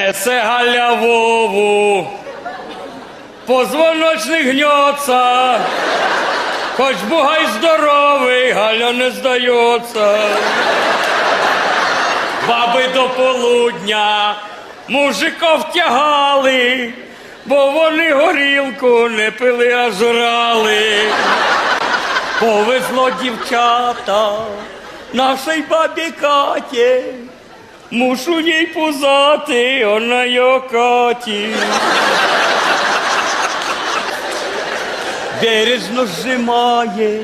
Несе Галя Вову, позвоночник гнется, хоч бугай здоровий, Галя не здається. Баби до полудня мужиков тягали, бо вони горілку не пили, а жрали. Повезло дівчата нашій бабі Каті, мушу їй пузати, вона його Каті. Бережно зжимає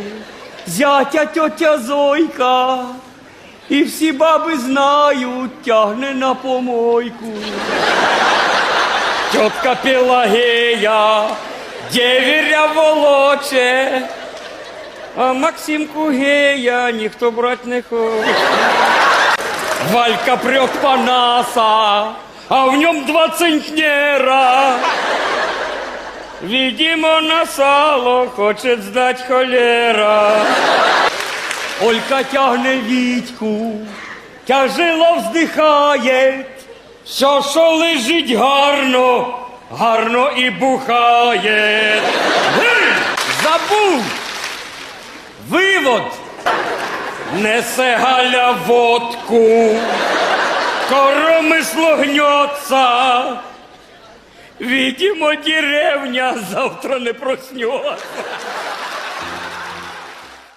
зятя тьотя Зойка, і всі баби знають, тягне на помойку. Тітка Пелагея, девіря волоче, а Максимку гея ніхто брать не хоче. Валька прет Панаса, а в нем два центнера. Видимо, на сало хочет сдать холера. Олька тягне Вітьку, тяжело вздихає, все, що лежить гарно, гарно і бухає. Забув! Вивод! Несе Галя водку, коромисло гнется. відімо деревня завтра не проснется.